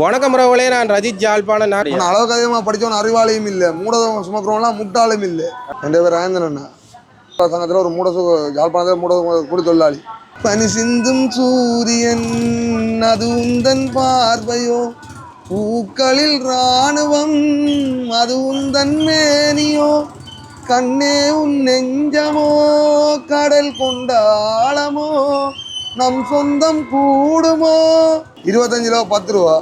வணக்கம் ரவளே நான் ரஜித் ஜாழ்ப்பாணம் நான் ஆனால் அளவுக்கு அதிகமாக படித்தவன் அறிவாளியும் இல்லை மூடதம் சுமக்கிறவன்லாம் முட்டாளும் இல்லை. என் பேர் ஆயந்தன் சங்கத்தில் ஒரு மூட சு யாழ்ப்பாணத்தில் மூட கூலி தொழிலாளி. பனி சிந்தும் சூரியன் அது உந்தன் பார்வையோ. பூக்களில் இராணுவம் அது உந்தன் மேனியோ. கண்ணே உன் நெஞ்சமோ கடல் கொண்ட ஆழமோ. நம் சொந்தம் கூடுமோ. இருபத்தஞ்சு ரூபா பத்து ரூபா.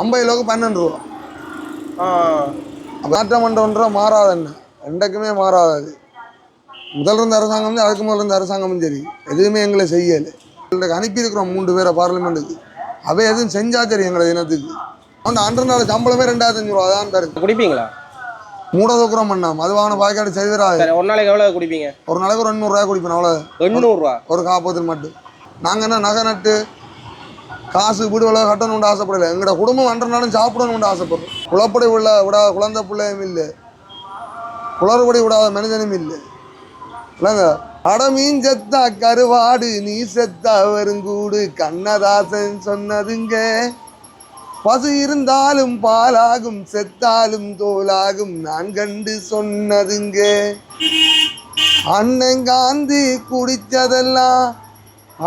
ஐம்பது கிலோவுக்கு பன்னெண்டு ரூபா. பண்ணுறோன்ற மாறாதண்ணே ரெண்டுக்குமே மாறாதது முதல் இருந்த அரசாங்கம் அதுக்கு இருந்த அரசாங்கமும் சரி. எதுவுமே எங்களை செய்யலை. எங்களுக்கு அனுப்பியிருக்கிறோம் மூன்று பேரை பார்லிமெண்ட்டுக்கு. அவை எதுவும் செஞ்சா சரி எங்களை இனத்துக்கு அந்த அன்று நாள் சம்பளமே ரெண்டாயிரத்தஞ்சு ரூபா தான் தருது. குடிப்பீங்களா? மூட தூக்குறோம் பண்ணா மதுவான பாய்க்காடு செய்திராது சரி ஒரு நாளைக்கு எவ்வளவு குடிப்பீங்க? ஒரு நாளைக்கு ஒரு எண்ணூறுரூவா குடிப்பேன் அவ்வளோ எண்ணூறுரூவா ஒரு காப்பத்தில் மட்டும். நாங்கள் என்ன நகை நட்டு காசு வீடு விலை கட்டணும்னு ஆசைப்படலை. எங்களோட குடும்பம் அன்றனாலும் சாப்பிடணும்னு ஆசைப்படுறோம். குளப்படி உள்ள விடாத குழந்த பிள்ளையும் இல்லை. குளறுபடி விடாத மனிதனும் இல்லை. இல்லைங்க அடமீன் செத்தா கருவாடு நீ செத்தா வருங்கூடு கண்ணதாசன் சொன்னதுங்க. பசு இருந்தாலும் பாலாகும் செத்தாலும் தோலாகும் நான் கண்டு சொன்னதுங்க. அண்ணன் காந்தி குடிச்சதெல்லாம்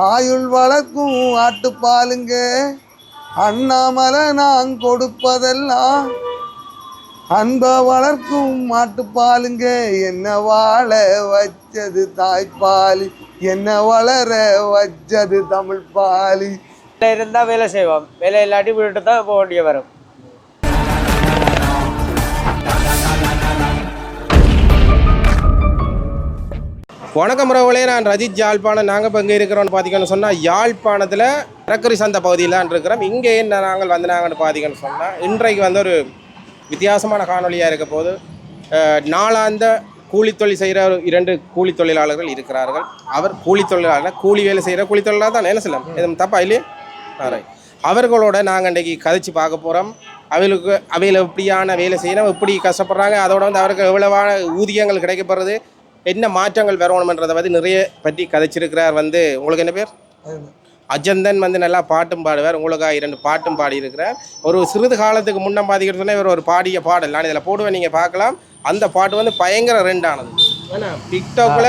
ஆயுள் வளர்க்கும் ஆட்டுப்பாலுங்க அண்ணாமலை நான் கொடுப்பதெல்லாம் அன்ப வளர்க்கும் மாட்டுப்பாலுங்க என்ன வாழ வச்சது தாய்ப்பாலி என்ன வளர வச்சது தமிழ் பாலி. இருந்தால் வேலை செய்வோம் வேலை இல்லாட்டி விட்டுட்டு தான் போக வேண்டிய வரும். வணக்கம் ரவலே நான் ரஜித் யாழ்ப்பாணம். நாங்கள் இப்போ இங்கே இருக்கிறோம்னு பார்த்தீங்கன்னு சொன்னால் யாழ்ப்பாணத்தில் ரக்கரி சந்தை பகுதியில் தான் இருக்கிறோம். இங்கே என்ன நாங்கள் வந்துனாங்கன்னு பார்த்தீங்கன்னு சொன்னால் இன்றைக்கு வந்து ஒரு வித்தியாசமான காணொலியாக இருக்க போது நாளாந்த கூலி தொழில் செய்கிற ஒரு இரண்டு கூலி தொழிலாளர்கள் இருக்கிறார்கள். அவர் கூலி தொழிலாளர் கூலி வேலை செய்கிற கூலி தொழிலாளர் தான் என்ன சொல்லலாம் எதுவும் தப்பா இல்லையே? அவர்களோட நாங்கள் இன்றைக்கி கதைச்சு பார்க்க போகிறோம் அவைகளுக்கு அவையில் எப்படியான வேலை செய்யணும் எப்படி கஷ்டப்படுறாங்க அதோட வந்து அவருக்கு எவ்வளவான ஊதியங்கள் கிடைக்கப்படுறது என்ன மாற்றங்கள் வரணுமன்றதை பற்றி நிறைய பற்றி கதைச்சிருக்கிறார் வந்து உங்களுக்கு என்ன பேர்? அஜந்தன் வந்து நல்லா பாட்டும் பாடுவார். உங்களுக்காக இரண்டு பாட்டும் பாடியிருக்கிறார். ஒரு சிறிது காலத்துக்கு முன்ன பாதிக்கிட்டு சொன்னால் இவர் ஒரு பாடிய பாடல். நான் இதில் போடுவேன் நீங்கள் பார்க்கலாம். அந்த பாட்டு வந்து பயங்கர ரெண்டானது. ஏன்னா டிக்டாக்ல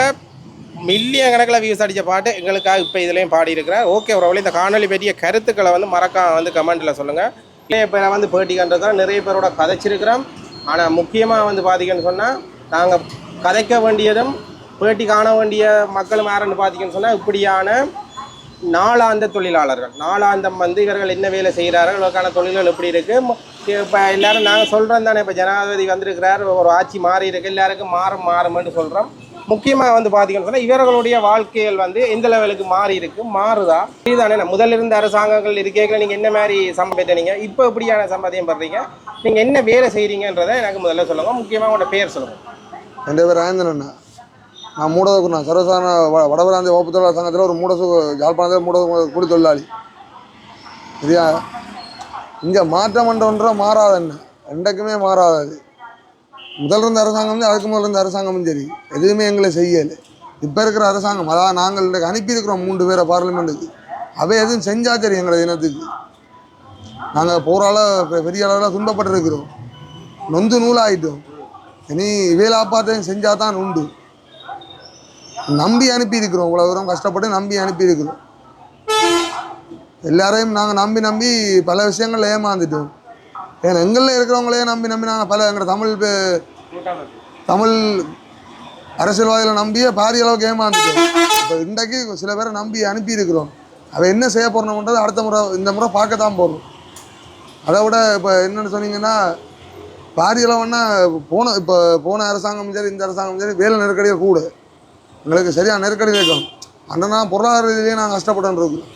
மில்லியன் கணக்கில் வியூஸ் அடித்த பாட்டு எங்களுக்காக இப்போ இதுலேயும் பாடியிருக்கிறார். ஓகே ஒரு இந்த காணொலி பற்றிய கருத்துக்களை வந்து மறக்காம வந்து கமெண்ட்டில் சொல்லுங்கள் நிறைய பேரை வந்து பேட்டி கண்டிருக்கிறோம் நிறைய பேரோட கதைச்சிருக்கிறோம். ஆனால் முக்கியமாக வந்து பார்த்தீங்கன்னு சொன்னால் நாங்கள் கதைக்க வேண்டியதும் பேட்டி காண வேண்டிய மக்களும் யாருன்னு பார்த்தீங்கன்னு சொன்னால் இப்படியான நாளாந்த தொழிலாளர்கள். நாளாந்தம் வந்து இவர்கள் என்ன வேலை செய்கிறார்கள் இவருக்கான தொழில்கள் எப்படி இருக்குது இப்போ எல்லாரும் நாங்கள் சொல்கிறோம் தானே இப்போ ஜனாதிபதி வந்திருக்கிறார் ஒரு ஆட்சி மாறி இருக்கு எல்லாருக்கும் மாறும் மாறும்னு சொல்கிறோம் முக்கியமாக வந்து பார்த்தீங்கன்னு சொன்னால் இவர்களுடைய வாழ்க்கைகள் வந்து எந்த லெவலுக்கு மாறி இருக்கு? மாறுதா? இதுதானே நான் முதல்ல இருந்த அரசாங்கங்கள் இருக்கேங்கள நீங்கள் என்ன மாதிரி சம்பாதித்தீங்க இப்போ எப்படியான சம்பாதியம் பண்ணுறீங்க நீங்கள் என்ன வேலை செய்கிறீங்கன்றதை எனக்கு முதல்ல சொல்லுங்கள் முக்கியமாக உங்களோட பேர் சொல்லுங்கள் என் பேர் ஆயந்தன் அண்ணா நான் மூடதுக்குண்ணா சர்வசாதாரண வ- வடபிராந்திய வகுப்பு தொழிலாளர் சங்கத்தில் ஒரு மூட சு யாழ்ப்பாணத்தில் மூட கூலி தொழிலாளி. சரியா? இங்கே மாற்றம் பண்ணுறோன்ற என்ன? ரெண்டுக்குமே மாறாதது முதல் இருந்த அரசாங்கம் அதுக்கு முதல் இருந்த அரசாங்கமும் சரி. எதுவுமே எங்களை செய்யலை. இப்போ இருக்கிற அரசாங்கம் அதான் நாங்கள் இன்றைக்கு அனுப்பியிருக்கிறோம் மூன்று பேரை பார்லிமெண்ட்டுக்கு. அவை எதுவும் செஞ்சா சரி எங்களை இனத்துக்கு. நாங்கள் போரால பெரிய அளவில் துன்பப்பட்டிருக்கிறோம். நொந்து நூலாகிட்டோம் இனி வேலாப்பாத்தையும் செஞ்சால் தான் உண்டு. நம்பி அனுப்பியிருக்கிறோம். இவ்வளோ தூரம் கஷ்டப்பட்டு நம்பி அனுப்பியிருக்கிறோம். எல்லாரையும் நாங்கள் நம்பி நம்பி பல விஷயங்கள்ல ஏமாந்துட்டோம். ஏன்னா எங்களில் இருக்கிறவங்களே நம்பி நம்பி நாங்கள் பல எங்கள் தமிழ் பே- தமிழ் அரசியல்வாதிகளை நம்பியே பாதி அளவுக்கு ஏமாந்துட்டோம். இப்போ இன்றைக்கு சில பேரை நம்பி அனுப்பியிருக்கிறோம். அவள் என்ன செய்ய போகிறோம்ன்றது அடுத்த முறை இந்த முறை பார்க்க தான் போகிறோம் அதை விட இப்போ என்னென்னு சொன்னீங்கன்னா பாதி அளவுன்னா போன இப்போ போன அரசாங்கம் சரி இந்த அரசாங்கம் சரி வேலை நெருக்கடியே கூட. எங்களுக்கு சரியாக நெருக்கடி இருக்கும் அண்ணனா பொருளாதார ரீதியிலேயே நாங்கள் கஷ்டப்பட்டு இருக்கோம்.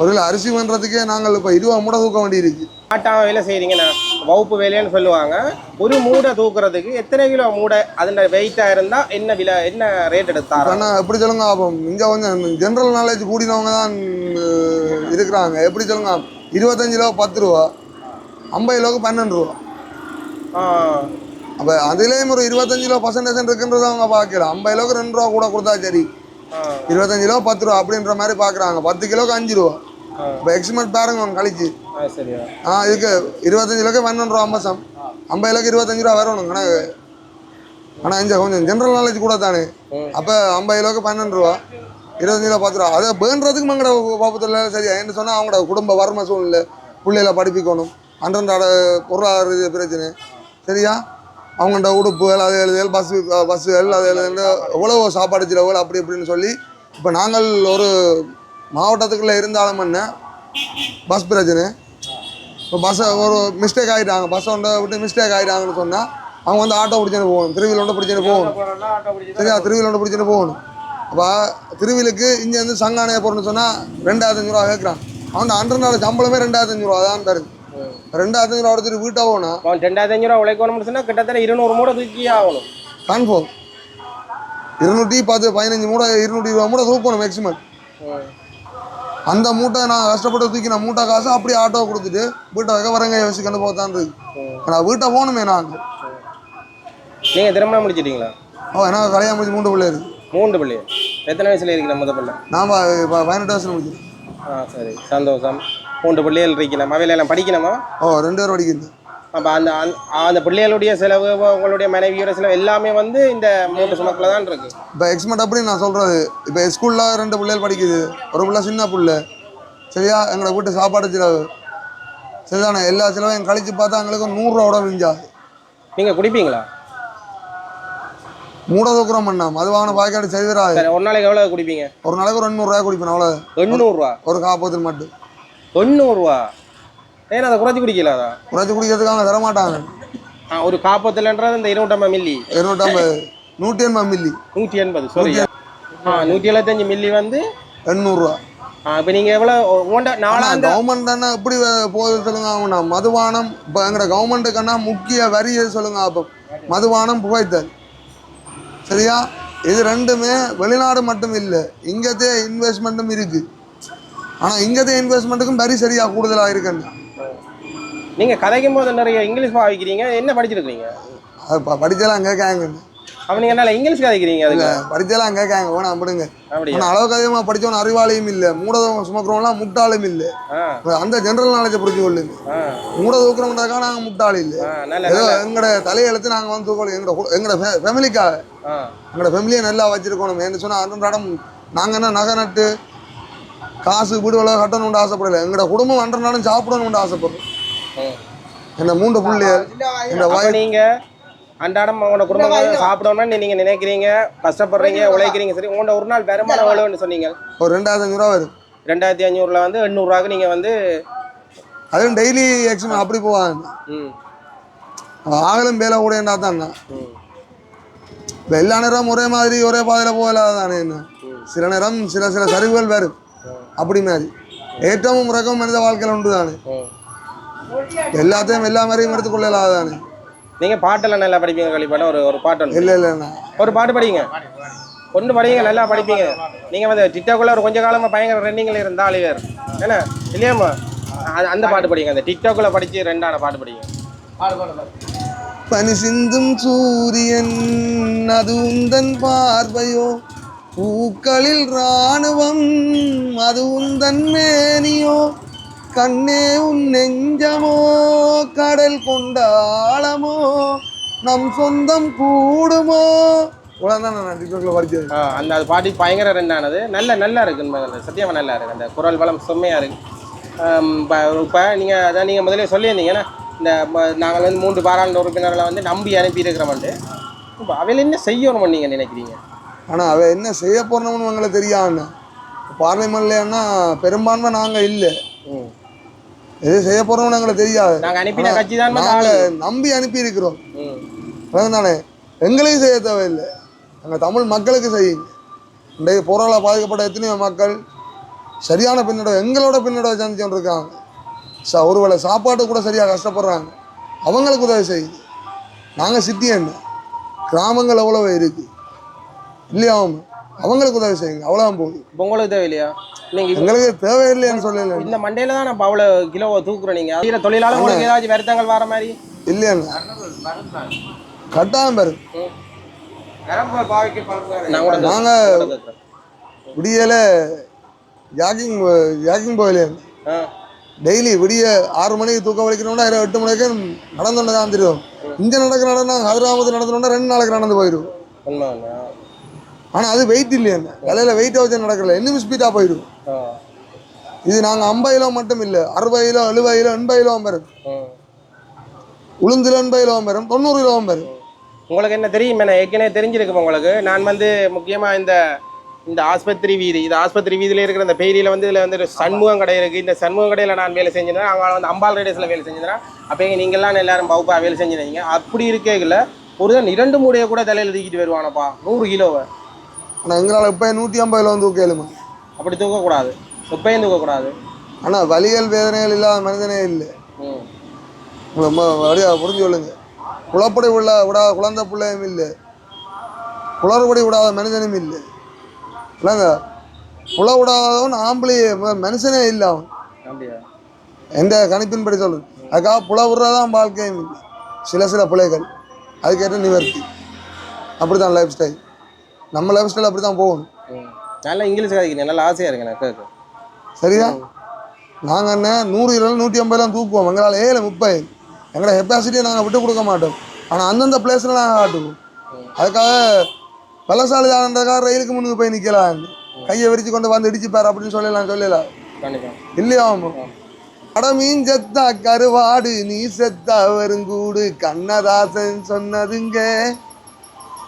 ஒரு கிலோ அரிசி பண்ணுறதுக்கே நாங்கள் இப்போ இருபது மூடை தூக்க வேண்டியிருக்கு. ஆட்டாக வேலை செய்கிறீங்கன்னா வகுப்பு வேலைன்னு சொல்லுவாங்க. ஒரு மூடை தூக்குறதுக்கு எத்தனை கிலோ மூடை அதில் வெயிட்டாக இருந்தால் என்ன விலை என்ன ரேட் எடுத்தாரோ? ஆனால் எப்படி சொல்லுங்க அப்போ இங்கே கொஞ்சம் ஜென்ரல் நாலேஜ் கூடினவங்க தான் இருக்கிறாங்க. எப்படி சொல்லுங்க இருபத்தஞ்சு கிலோ பத்து ரூபா ஐம்பது கிலோவுக்கு பன்னெண்டு ரூபா. அப்போ அதுலேயும் ஒரு இருபத்தஞ்சு கிலோ பர்சன்டேஜ் இருக்குன்றத அவங்க பார்க்கல. ஐம்பது கிலோக்கு ரெண்டு ரூபா கூட கொடுத்தா சரி. இருபத்தஞ்சு கிலோ பத்து ரூபா அப்படின்ற மாதிரி பார்க்குறாங்க. பத்து கிலோக்கு அஞ்சு ரூபா. இப்போ எக்ஸ்மெண்ட் பாருங்க அவங்க கழிச்சு. ஆ இதுக்கு இருபத்தஞ்சு லட்சம் பன்னெண்டு ரூபா அம்பசம் ஐம்பது லட்சம் இருபத்தஞ்சு ரூபா வரணும் கணக்கு. ஆனால் இந்த கொஞ்சம் ஜென்ரல் நாலேஜ் கூட தானே. அப்போ ஐம்பது லட்சம் பன்னெண்டு ரூபா இருபத்தஞ்சு ரூபா பத்து ரூபா. அதை பேணுறதுக்கு மங்கட பாப்பத்தில் சரியா? என்ன சொன்னால் அவங்களோட குடும்ப வறுமை சூழ்நிலை பிள்ளைகளை படிப்பிக்கணும். அன்றன்றாட பொருளாதார பிரச்சனை. சரியா அவங்கள்ட்ட உடுப்புகள் அது எழுதுகள் பஸ்ஸு பஸ்ஸுகள் அது எழுதுகள் எவ்வளோ சாப்பாடு செலவுகள் அப்படி இப்படின்னு சொல்லி இப்போ நாங்கள் ஒரு மாவட்டத்துக்குள்ளே இருந்தாலும் என்ன பஸ் பிரச்சனை. இப்போ பஸ்ஸை ஒரு மிஸ்டேக் ஆகிட்டாங்க பஸ்ஸை ஒன்றை விட்டு மிஸ்டேக் ஆகிட்டாங்கன்னு சொன்னால் அவங்க வந்து ஆட்டோ பிடிச்சின்னு போகணும். திருவிழா ஒன்று பிடிச்சின்னு போகணும். சரியா? திருவிழா ஒன்று பிடிச்சின்னு போகணும். அப்போ திருவிலுக்கு இங்கே வந்து சங்கானைய போகிறோன்னு சொன்னால் ரெண்டாயிரத்தஞ்சு ரூபா கேட்குறான் அவன் அன்றரை நாள் சம்பளமே ரெண்டாயிரத்தஞ்சு ரூபா தான் தருது. ரெண்டாயிரத்தஞ்சு ரூபா எடுத்துட்டு வீட்டை போனால் அவன் ரெண்டாயிரத்தி அஞ்சு ரூபா உழைக்கணும்னு சொன்னா கிட்டத்தட்ட இருநூறு மூடை தூக்கி ஆகணும். கன்ஃபார்ம் இருநூற்றி பத்து பதினஞ்சு மூட்டை இருநூற்றி இருபது மூட்டை தூக்கணும் மேக்ஸிமம். அந்த மூட்டை நான் கஷ்டப்பட்டு தூக்கி நான் மூட்டை காசு அப்படியே ஆட்டோ கொடுத்துட்டு வீட்டை வைக்க வரங்க வச்சுக்கண்டு போதான் இருக்கு. நான் வீட்டை போகணுமே நான் நீங்க திருமணம் முடிச்சிட்டீங்களா? ஓ எனக்கு கல்யாணம் முடிச்சு மூன்று பிள்ளை இருக்கு. மூன்று பிள்ளை. எத்தனை வயசுல இருக்கிற முத பிள்ளை? நான் பதினெட்டு வயசுல முடிச்சிருக்கேன் ஆ சரி. சந்தோஷம். மூன்று பிள்ளைகள் இருக்கணும் அவையில எல்லாம் படிக்கணுமா? ஓ ரெண்டு பேரும் படிக்கிறது அப்போ அந்த அந்த- பிள்ளைகளுடைய செலவு உங்களுடைய மனைவியோட செலவு எல்லாமே வந்து இந்த மூன்று சுமக்கில் தான் இருக்கு. இப்போ எக்ஸ்மெண்ட் அப்படி நான் சொல்கிறது இப்போ ஸ்கூலில் ரெண்டு பிள்ளைகள் படிக்குது. ஒரு பிள்ளை சின்ன பிள்ளை. சரியா? எங்களை வீட்டு சாப்பாடு செலவு. சரிதானே? எல்லா செலவையும் கழிச்சு பார்த்தா எங்களுக்கு நூறுரூவாவோட மிஞ்சாது நீங்க குடிப்பீங்களா? மூட தூக்குறோம் பண்ணா மது வாங்கின பாக்கெட் சரி வராது ஒரு நாளைக்கு எவ்வளவு குடிப்பீங்க? ஒரு நாளைக்கு ஒரு எண்ணூறுரூவா குடிப்பேன் அவ்வளோ எண்ணூறுரூவா ஒரு காப்பத்தில் மட்டும். தொண்ணூறுரூவா ஏன்னா அதை குறைச்சி குடிக்கலாதா குறைச்சி குடிக்கிறதுக்கு அவங்க தரமாட்டாங்க. ஆ ஒரு காப்பத்துலன்றது இந்த இருநூற்றம்பது மில்லி. இருநூற்றம்பது நூற்றி எண்பது மில்லி. நூற்றி எண்பது சாரி ஆ நூற்றி எழுபத்தஞ்சு மில்லி வந்து எண்ணூறுரூவா இப்போ நீங்கள் எவ்வளோ உண்ட நாலாந்த கவர்மெண்ட் தானே எப்படி போகுது சொல்லுங்க அவனா? மதுபானம் இப்போ எங்கட கவர்மெண்ட்டுக்குன்னா முக்கிய வரி எது சொல்லுங்க அப்போ? மதுபானம் புகைத்தல். சரியா? இது ரெண்டுமே வெளிநாடு மட்டும் இல்லை இங்கத்தே இன்வெஸ்ட்மெண்ட்டும் இருக்கு. ஆனால் இங்கத்தே இன்வெஸ்ட்மெண்ட்டுக்கும் வரி சரியா கூடுதலாக இருக்குன்னு நீங்கள் கதைக்கும் போது நிறைய இங்கிலீஷ் பாவிக்கிறீங்க என்ன படிச்சிருக்கீங்க அது ப- படிச்செல்லாம் கேட்காங்கன்னு அப்போ நீங்கள் என்ன இங்கிலீஷ் கதைக்கிறீங்க அதுக்கு? படிச்செல்லாம் கேட்காங்க. வேணாம் அப்படியா? ஆனால் அளவுக்கு அதிகமாக படித்தவன் அறிவாளியும் இல்லை. மூடதம் சுமக்கிறவங்களாம் முட்டாளும் இல்லை. அந்த ஜென்ரல் நாலேஜை புரிஞ்சு கொள்ளுங்க. மூட தூக்குறவங்கடாக்கா நாங்கள் முட்டாள் இல்லை. ஏதோ எங்களோட தலையெழுத்து நாங்கள் வந்து தூக்கணும் எங்களோட எங்களோட ஃபேமிலிக்காக எங்களோட ஃபேமிலியை நல்லா வச்சிருக்கணும். என்ன சொன்னால் அன்றாடம் நாங்கள் என்ன நகை நட்டு காசு வீடு உலக கட்டணும்னு ஆசைப்படல. எங்களோட குடும்பம் அன்றாடம் சாப்பிடணும்னு ஆசைப்படுறோம். என்ன மூன்று பிள்ளைகள் இந்த வாய் நீங்கள் அன்றாடம் உங்களோட குடும்பங்கள் சாப்பிடணும்னு நீங்கள் நினைக்கிறீங்க கஷ்டப்படுறீங்க உழைக்கிறீங்க சரி உங்களோட ஒரு நாள் வருமானம் எவ்வளோன்னு சொன்னீங்க. ஒரு ரெண்டாயிரத்தி அஞ்சூறுவா வரும். ரெண்டாயிரத்தி அஞ்சூறில் வந்து எண்ணூறுரூவாக்கு நீங்கள் வந்து அதுவும் டெய்லி எக்ஸாம் அப்படி போவாங்க. ம். ஆகலும் வேலை கூட என்ன ம். இப்போ எல்லா நேரம் ஒரே மாதிரி ஒரே பாதையில் போகலாத தானே என்ன? சில நேரம் சில சில சரிவுகள் வரும். அப்படி மாதிரி. ஏற்றமும் முறக்கமும் மனித வாழ்க்கையில் உண்டு தானே எல்லாத்தையும் எல்லா மாதிரியும் எடுத்துக்கொள்ளலாத தானே நீங்கள் பாட்டெல்லாம் நல்லா படிப்பீங்க கழிப்பான ஒரு ஒரு பாட்டு இல்லை இல்லைண்ணா ஒரு பாட்டு படிங்க ஒன்று படிங்க நல்லா படிப்பீங்க நீங்கள் வந்து டிக்டாக்குள்ள ஒரு கொஞ்ச காலமாக பயங்கர ரன்னிங்கில் இருந்த ஆளிவர் என்ன இல்லையாம்மா அது- அந்த பாட்டு படிங்க அந்த டிக்டாக்குள்ள படித்து ரெண்டான பாட்டு படிங்க பனி சிந்தும் சூரியன் அது உந்தன் பார்வையோ பூக்களில் ராணுவம் அது உந்தன் மேனியோ கண்ணே உன் நெஞ்சமோ? கடல் கொண்டாளமோ? நம் சொந்தம் கூடுமோ? அந்த அது பாட்டி பயங்கர ரெண்டானது. நல்ல நல்லா இருக்கு சத்தியமாக நல்லா இருக்கு. அந்த குரல் வளம் செம்மையாக இருக்கு. இப்போ நீங்கள் அதான் நீங்கள் முதலே சொல்லியிருந்தீங்கன்னா இந்த ம- நாங்கள் வந்து மூன்று பாராளுமன்ற உறுப்பினர்களை வந்து நம்பி அனுப்பி இருக்கிறோம்ட்டு இப்போ அவையில் என்ன செய்யணும் நீங்கள் நினைக்கிறீங்க? ஆனால் அவ என்ன செய்ய போறோம்னு எங்களுக்கு தெரியாதுண்ணா பார்லிமெண்ட்லன்னா பெரும்பான்மை நாங்கள் இல்லை. எது செய்ய போறோம்னு எங்களுக்கு தெரியாது. நாங்கள் நம்பி அனுப்பி இருக்கிறோம் ம். தானே எங்களுக்கு செய்ய தேவையில்லை. நாங்கள் தமிழ் மக்களுக்கு செய்யுங்க. இன்றைக்கு போரால பாதிக்கப்பட்ட எத்தனையோ மக்கள் சரியான பின்னடை எங்களோட பின்னடை சந்திச்சுட்டு இருக்காங்க ச ஒருவேளை சாப்பாட்டு கூட சரியாக கஷ்டப்படுறாங்க. அவங்களுக்கு உதவி செய்யுங்க. நாங்கள் சிட்டி என்ன? கிராமங்கள் எவ்வளோ இருக்கு? இல்லையா அவங்க அவங்களுக்கு உதவி செய்யுங்க. அவ்வளோதான் போகுது. இப்போ உங்களுக்கு தேவையில்லையா நீங்கள் எங்களுக்கு தேவையில்லைன்னு சொல்லல. இந்த மண்டையில தான் நம்ம அவ்வளோ கிலோவை தூக்குறோம் நீங்கள் அதில் தொழிலாளர் உங்களுக்கு ஏதாச்சும் வருத்தங்கள் வர மாதிரி? இல்லையா கட்டாயம் பாரு நான் கூட நாங்க விடியல ஜாக்கிங் ஜாக்கிங் போகலையா. ஆ. டெய்லி விடிய ஆறு மணிக்கு தூக்கம் வலிக்கணும்னா இரவு எட்டு மணிக்கு நடந்துட்டு தான் தெரியும் இங்கே நடக்கிற நடனா ஹதராமத்து நடந்தோம்னா ரெண்டு நாளைக்கு நடந்து போயிடும் ஆனால் அது வெயிட் இல்லையா தலையில் வெயிட்டை வச்சு நடக்கல. இன்னும் ஸ்பீடாக போயிடும். இது நாங்கள் ஐம்பது கிலோ மட்டும் இல்லை அறுபது கிலோ எழுபது கிலோ எண்பது கிலோ வரும் ம். உளுந்துல எண்பது கிலோ வரும் தொண்ணூறு கிலோ வரும் உங்களுக்கு என்ன தெரியும் என்ன? ஏற்கனவே தெரிஞ்சிருக்கும் உங்களுக்கு? நான் வந்து முக்கியமாக இந்த இந்த ஆஸ்பத்திரி வீதி இது ஆஸ்பத்திரி வீதியில் இருக்கிற இந்த பெயரியில் வந்து இதில் வந்து சண்முகம் கடை இருக்குது இந்த சண்முகம் கடையில் நான் வேலை செஞ்சிருந்தேன். அவங்க வந்து அம்பாள் ரேடியஸில் வேலை செஞ்சிருந்தேன். அப்போ நீங்கள்லாம் எல்லாரும் பவுப்பா வேலை செஞ்சிருந்தீங்க? அப்படி இருக்கேல ஒரு தான் இரண்டு மூடையை கூட தலையில் தூக்கிட்டு வருவானப்பா. நூறு கிலோவை ஆனால் எங்களால் இப்போ நூற்றி ஐம்பது கிலோ தூக்க இயலுமா? அப்படி தூக்கக்கூடாது. எப்பயும் தூக்கக்கூடாது. ஆனால் வலிகள் வேதனைகள் இல்லாத மனிதனே இல்லை. ரொம்ப வழியாக புரிஞ்சு கொள்ளுங்க. குளப்படி உள்ள விடாத குழந்தை பிள்ளையும் இல்லை. குளறுபடி விடாத மனிதனும் இல்லை. இல்லைங்க குள விடாதவன் ஆம்பளையே மனுஷனே இல்லை அவன். எந்த கணிப்பின்படி சொல்லுது அதுக்காக புல விடுறதான் வாழ்க்கையும் இல்லை. சில சில பிள்ளைகள் அதுக்கேற்ற நிவர்த்தி. அப்படி தான் லைஃப் ஸ்டைல் நம்ம லைஃப் ஸ்டைல் அப்படி தான் போகணும் நல்லா இங்கிலீஷ் கதைக்கிறீங்க நல்லா ஆசையாக இருக்கு எனக்கு சரியா? நாங்கள் என்ன நூறு இருபது நூற்றி ஐம்பதுலாம் தூக்குவோம். எங்களால் ஏழு முப்பது. எங்களோட கெப்பாசிட்டியை நாங்கள் விட்டு கொடுக்க மாட்டோம். ஆனால் அந்தந்த பிளேஸில் நாங்கள் காட்டுவோம். அதுக்காக பலசாலிதானன்றதுக்காக ரயிலுக்கு முன்னுக்கு போய் நிற்கலாம் கையை விரிச்சு கொண்டு வந்து இடிச்சுப்பார் அப்படின்னு சொல்லலாம் சொல்லலாம் இல்லையா அடமீன் செத்தா கருவாடு நீ செத்தா வருங்கூடு கண்ணதாசன் சொன்னதுங்க.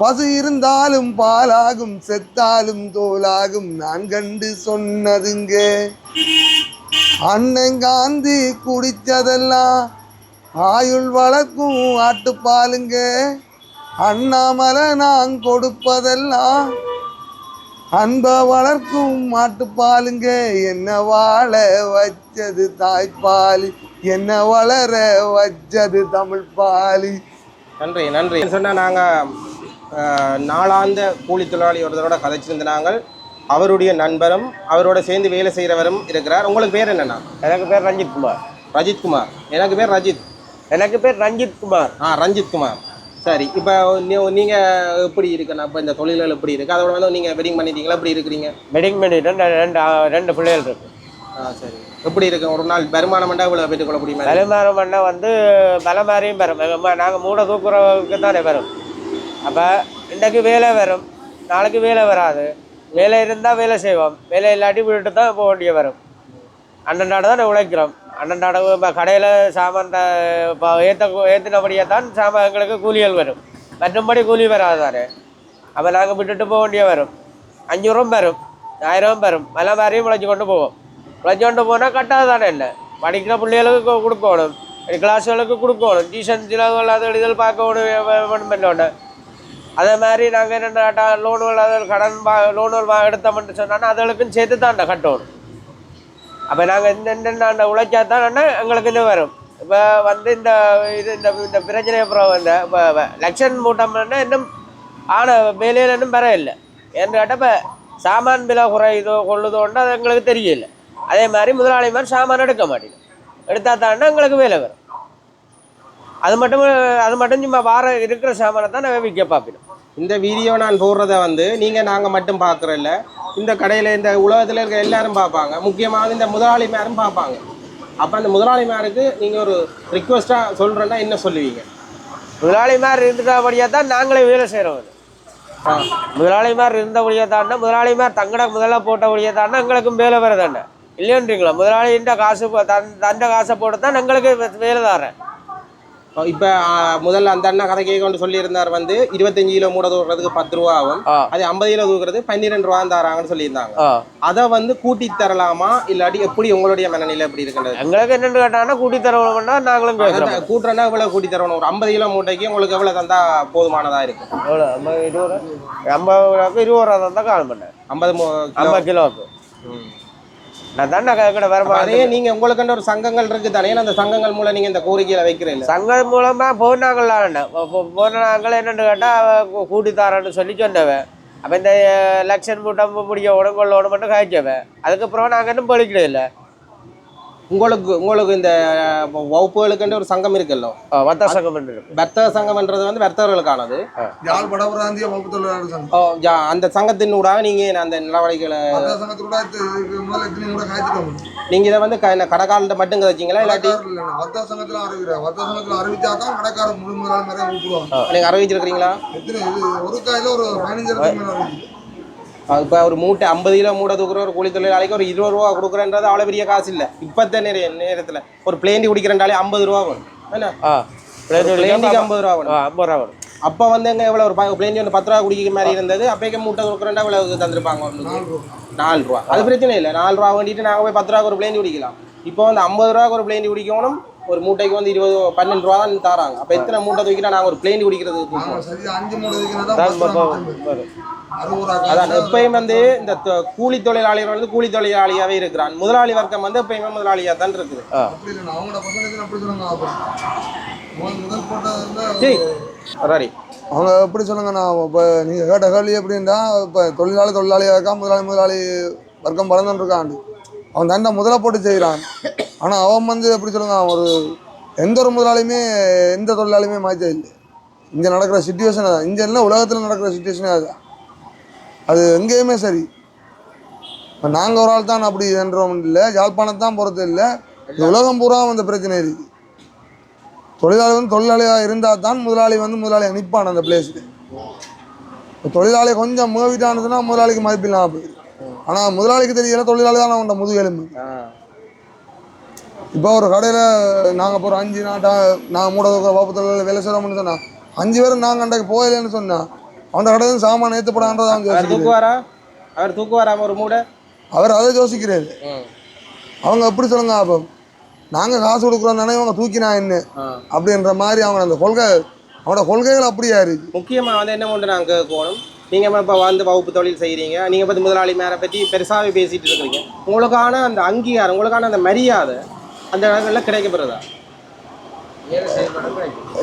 பசு இருந்தாலும் பாலாகும் செத்தாலும் தோலாகும். நான் கண்டு சொன்னதுங்க. அண்ணன் காந்தி குடித்ததெல்லாம் ஆயுள் வளர்க்கும் ஆட்டுப்பாலுங்க. அண்ணாமலை நான் கொடுப்பதெல்லாம் அன்ப வளர்க்கும் மாட்டுப்பாலுங்க என்ன வாழ வச்சது தாய்ப்பாலி என்ன வளர வச்சது தமிழ் பாலி நன்றி நன்றி. சொன்னால் நாங்கள் நாளாந்த கூலி தொழிலாளி ஒருத்தரோட கதைச்சிருந்த நாங்கள் அவருடைய நண்பரும் அவரோட சேர்ந்து வேலை செய்கிறவரும் இருக்கிறார். உங்களுக்கு பேர் என்னண்ணா? எனக்கு பேர் ரஞ்சித் குமார். ரஜித் குமார். எனக்கு பேர் ரஜித் எனக்கு பேர் ரஞ்சித் குமார். ஆ ரஞ்சித் குமார். சரி இப்போ நீங்கள் எப்படி இருக்குண்ணா? இப்போ இந்த தொழில்கள் எப்படி இருக்குது அதோட வந்து நீங்கள் வெட்டிங் பண்ணிட்டீங்களா? எப்படி இருக்கிறீங்க? வெட்டிங் பண்ணிட்டு ரெண்டு ரெண்டு ரெண்டு பிள்ளைகள் இருக்கு. ஆ சரி. எப்படி இருக்கு? ஒரு நாள் வருமானம் பண்ணால் இவ்வளோ பெற்றுக்கொள்ள முடியுமா? தலைமாரம் பண்ண வந்து பல மாதிரியும் வரும் நாங்கள் மூட தூக்குறவுக்கு தானே வரும் அப்போ இன்றைக்கு வேலை வரும். நாளைக்கு வேலை வராது. வேலை இருந்தால் வேலை செய்வோம். வேலை இல்லாட்டி விட்டுட்டு தான் போக வேண்டிய வரும். அண்ணன்டாட தான் உழைக்கிறோம். அண்ணன்டாட இப்போ கடையில் சாமான் இப்போ ஏற்ற ஏற்றினபடியே தான் சாமான் எங்களுக்கு கூலிகள் வரும். மற்றும்படி கூலி வராது தானே அப்போ நாங்கள் விட்டுட்டு போக வேண்டிய வரும். அஞ்சூறும் வரும். ஆயிரம் வரும். மலை மாதிரியும் உழைச்சி கொண்டு போவோம். உழைச்சி கொண்டு போனால் கட்டாது தானே என்ன? படிக்கிற பிள்ளைகளுக்கு கொடுக்கணும். கிளாஸ்களுக்கு கொடுக்கணும். டியூஷன் சிலவுகள் அது எழுதல் பார்க்கணும் வேணும் பண்ணோன்னு அதே மாதிரி நாங்கள் என்ன லோனுகள் அதில் கடன் வா லோனுகள் வா எடுத்தோம்னு சொன்னோன்னா அதுகளுக்கும் சேர்த்து தான் கட்டணும். அப்போ நாங்கள் இந்த இந்த உழைச்சா தான் எங்களுக்கு இது வரும். இப்போ வந்து இந்த இது இந்த இந்த பிரச்சனை அப்புறம் இந்த இப்போ லக்ஷன் மூட்டம்னா இன்னும் ஆன வேலையில் இன்னும் பெற இல்லை ஏன்னு கேட்டால் இப்போ சாமான் விலை குறையுதோ கொள்ளுதோன்னு அது எங்களுக்கு தெரியல அதே மாதிரி முதலாளி மாதிரி சாமான் எடுக்க மாட்டேங்குது. எடுத்தால் தானே எங்களுக்கு வேலை வரும். அது மட்டும் அது மட்டும் சும்மா வார இருக்கிற சாமானை தான் நாங்கள் விற்க பார்ப்போம் இந்த வீடியோ நான் போடுறத வந்து நீங்கள் நாங்கள் மட்டும் பார்க்குறல்ல இந்த கடையில் இந்த உலகத்தில் இருக்க எல்லாரும் பார்ப்பாங்க. முக்கியமாக இந்த முதலாளிமாரும் பார்ப்பாங்க. அப்போ அந்த முதலாளிமாருக்கு நீங்கள் ஒரு ரிக்வஸ்ட்டாக சொல்கிறேன்னா என்ன சொல்லுவீங்க? முதலாளி மாதிரி இருந்துட்டபடியாக தான் நாங்களே வேலை செய்கிறோம் ஆ. முதலாளி மாதிரி இருந்தபடியே தாண்டா முதலாளி மாதிரி தங்கட முதல்ல போட்டபடியே தாண்டா எங்களுக்கும் வேலை வருதாண்டா. இல்லைன்றீங்களா? முதலாளின்ற காசு தன் தண்ட காசை போட்டு தான் எங்களுக்கு வேலை தரேன். இப்போ முதல்ல அந்த அண்ணா கதை கேட்க கொண்டு சொல்லியிருந்தார் வந்து இருபத்தஞ்சு கிலோ மூட தூக்குறதுக்கு பத்து ரூபா ஆகும். அது ஐம்பது கிலோ தூக்குறது பன்னிரெண்டு ரூபா தராங்கன்னு சொல்லியிருந்தாங்க. அதை வந்து கூட்டி தரலாமா? இல்லாட்டி எப்படி உங்களுடைய மனநிலை எப்படி இருக்கின்றது? எங்களுக்கு என்னென்னு கேட்டாங்கன்னா கூட்டி தரணும்னா நாங்களும் கேட்குறோம் கூட்டுறனா எவ்வளவு கூட்டி தரணும். ஒரு ஐம்பது கிலோ மூட்டைக்கு உங்களுக்கு எவ்வளவு தந்தா போதுமானதா இருக்கும் எவ்வளோ ஐம்பது இருபது? ரூபா ஐம்பது இருபது ரூபா தான் கால் பண்ணேன். ஐம்பது கிலோ. ஐம்பது கிலோவுக்கு ம். நான் தானே கடை வருமானம் அதே நீங்க உங்களுக்கு ஒரு சங்கங்கள் இருக்கு தானே அந்த சங்கங்கள் மூலம் நீங்க இந்த கோரிக்கையில வைக்கிறீங்க சங்கம் மூலமாக போனாங்களாண்ட போனாங்கள்? என்னென்னு கேட்டால் கூட்டி தரேன்னு சொல்லி சொன்னவன் அப்போ இந்த லக்ஷன் மூட்டம் முடிய உடம்பு கொள்ள மட்டும் காய்ச்சவன் அதுக்கப்புறம் நாங்கள் இன்னும் பழிக்கல இல்லை. உங்களுக்கு உங்களுக்கு இந்த வகுப்புகளுக்குன்ற ஒரு சங்கம் இருக்குல்ல? வர்த்தக சங்கம் வர்த்தக சங்கம்ன்றது வந்து வர்த்தகர்களுக்கானது. யாழ் படபுராந்திய வகுப்பு தொழிலாளர் சங்கம்? ஓ, ஜா- அந்த சங்கத்தின் ஊடாக நீங்கள் அந்த நடவடிக்கைகளை நீங்கள் இதை வந்து க- கடைக்காரன்ட்ட மட்டும் கதைச்சிங்களா இல்லாட்டி வர்த்தக சங்கத்துல அறிவிக்கிறேன் வர்த்தக சங்கத்துல அறிவிச்சா தான் கடைக்காரர் முழு முதலாளி நிறைய கூப்பிடுவாங்க நீங்கள் அறிவிச்சிருக்கிறீங்களா? எத்தனை இது ஒரு காயில ஒரு பதினஞ்சு இப்போ ஒரு மூட்டை ஐம்பது கிலோ மூட்டை தூக்குற ஒரு கூலி தொழிலாளிக்கு ஒரு இருபது ரூபா கொடுக்குறன்றது அவ்வளோ பெரிய காசு இல்லை. இப்போத்த நேர நேரத்தில். ஒரு பிளேண்டி குடிக்கிறண்டாலே ஐம்பது ரூபா வரும். பிளேண்டிக்கு ஐம்பது ரூபா வரும். ஐம்பது ரூபா வரும். அப்போ வந்து எங்க எவ்வளோ ஒரு ப- பிளேண்டி வந்து பத்து ரூபா குடிக்கிற மாதிரி இருந்தது. அப்போக்கே மூட்டை கொடுக்குறேன்டா இவ்வளவு தந்திருப்பாங்க. நாலு ரூபா. அது பிரச்சனை இல்லை. நாலு ரூபா வேண்டிட்டு நாங்கள் போய் பத்து ரூபாய்க்கு ஒரு பிளேண்டி குடிக்கலாம். இப்போ வந்து ஐம்பது ரூபாய்க்கு ஒரு பிளேண்டி குடிக்கணும். ஒரு மூட்டைக்கு வந்து இருபது பன்னெண்டு ரூபா தான் தராங்க. அப்போ எத்தனை மூட்டை தூக்கிட்டா நாங்கள் ஒரு வரும். அறுபது அதான் எப்பயும் வந்து இந்த கூலி தொழிலாளிகள் வந்து கூலி தொழிலாளியாவே இருக்கிறான். முதலாளி வர்க்கம் வந்து எப்பயுமே முதலாளியா தான் இருக்குது. ராடி அவங்க எப்படி சொல்லுங்கண்ணா இப்போ நீங்கள் கேட்ட கேள்வி எப்படின்னா இப்போ தொழிலாளி தொழிலாளியாக இருக்கா முதலாளி முதலாளி வர்க்கம் பறந்துன்னு இருக்கான் அவன் தண்டை முதல்ல போட்டு செய்கிறான் ஆனால் அவன் வந்து எப்படி சொல்லுங்க அவன் ஒரு எந்த ஒரு முதலாளியுமே எந்த தொழிலாளியுமே மாற்ற இல்லை. இங்கே நடக்கிற சுச்சுவேஷன் அதான். இங்கே இல்லை உலகத்தில் நடக்கிற சுச்சுவேஷனே அதுதான் அது எங்கேயுமே சரி. இப்போ நாங்கள் ஒரு ஆள் தான் அப்படி என்றோம் இல்லை யாழ்ப்பாணத்தை தான் இல்லை. உலகம் பூரா அந்த பிரச்சனை இருக்குது தொழிலாளி வந்து தொழிலாளியாக இருந்தால் தான் முதலாளி வந்து முதலாளி நிற்பான் அந்த பிளேஸுக்கு இப்போ தொழிலாளி கொஞ்சம் மூவிட்டானதுன்னா முதலாளிக்கு மதிப்பில்லாம் போயிடுது ஆனால் முதலாளிக்கு தெரியல தொழிலாளி தான் அவன் முதுகெலும்பு இப்போ ஒரு கடையில் நாங்கள் இப்போ ஒரு அஞ்சு நாட்டா நாங்கள் மூட வாப்பு தொழிலாளி வேலை செய்கிறோம்னு சொன்னால் அஞ்சு பேரும் நாங்கள் அன்றைக்கு போகலைன்னு சொன்னா அவன் கடையில் சாமான் ஏற்றப்படான்றதை அவன் தூக்குவாரா? அவர் தூக்குவாராம ஒரு மூடை? அவர் அதை யோசிக்கிறாரு. அவங்க எப்படி சொல்லுங்க அப்போ நாங்கள் காசு கொடுக்குறோம் தானே இவங்க தூக்கினா என்ன? அப்படின்ற மாதிரி அவங்க அந்த கொள்கை அவனோட கொள்கைகள் அப்படியா இருக்கு முக்கியமா வந்து என்ன ஒன்று நாங்கள் கேட்கணும்? நீங்கள் இப்போ வந்து வகுப்பு தொழில் செய்கிறீங்க நீங்கள் பற்றி முதலாளி மேலே பற்றி பெருசாகவே பேசிட்டு இருக்கிறீங்க. உங்களுக்கான அந்த அங்கீகாரம் உங்களுக்கான அந்த மரியாதை அந்த இடங்களில் கிடைக்கப்படுறதா?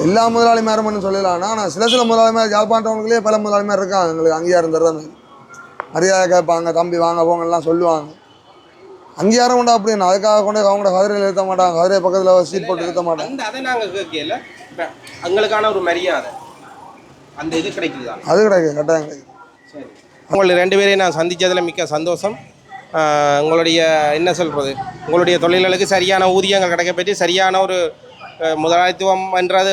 எல்லா முதலாளி மேரம்னு சொல்லலாம் ஆனால் சில சில முதலாளி மேர் யாழ்ப்பாணத்தவங்களே பல முதலாளி மேர் இருக்காங்க எங்களுக்கு அங்கீகாரம் தர்றாங்க மரியாதை கேட்பாங்க தம்பி வாங்க போங்கலாம் சொல்லுவாங்க. அங்கீகாரம் உண்டா அப்படின்னு அதுக்காக கொண்டு அவங்களோட கதிரையில் ஏற்ற மாட்டாங்க. கதிரை பக்கத்தில் சீட் போட்டு ஏற்ற மாட்டாங்க. அதை நாங்கள் கேட்கல. எங்களுக்கான ஒரு மரியாதை. அந்த இது கிடைக்குதா? அது கிடையாது கட்டாயம் கிடையாது சரி. உங்களை ரெண்டு பேரையும் நான் சந்தித்ததில் மிக்க சந்தோஷம். உங்களுடைய என்ன சொல்கிறது உங்களுடைய தொழில்களுக்கு சரியான ஊதியங்கள் கிடைக்கப்பற்றி சரியான ஒரு முதலாளித்துவம் என்றது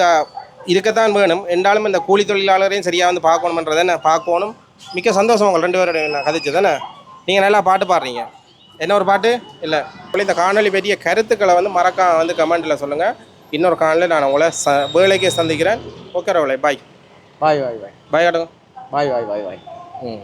இருக்கத்தான் வேணும். என்றாலும் இந்த கூலி தொழிலாளரையும் சரியாக வந்து பார்க்கணுன்றதை நான் பார்க்கணும். மிக்க சந்தோஷம் உங்கள் ரெண்டு பேரோட நான் கதைச்சு தானே? நீங்கள் நல்லா பாட்டு பாடுறீங்க. என்ன ஒரு பாட்டு? இல்லை. இந்த காணொளி பற்றிய கருத்துக்களை வந்து மறக்காம வந்து கமெண்ட்டில் சொல்லுங்கள் இன்னொரு காணொளி நான் உங்களை ச வேலைக்கே சந்திக்கிறேன். ஓகே ரவலை பாய். வாய் வாய் வாய் பாய் காட்டுங்க. வாய் வாய் வாய் வாய் ம்.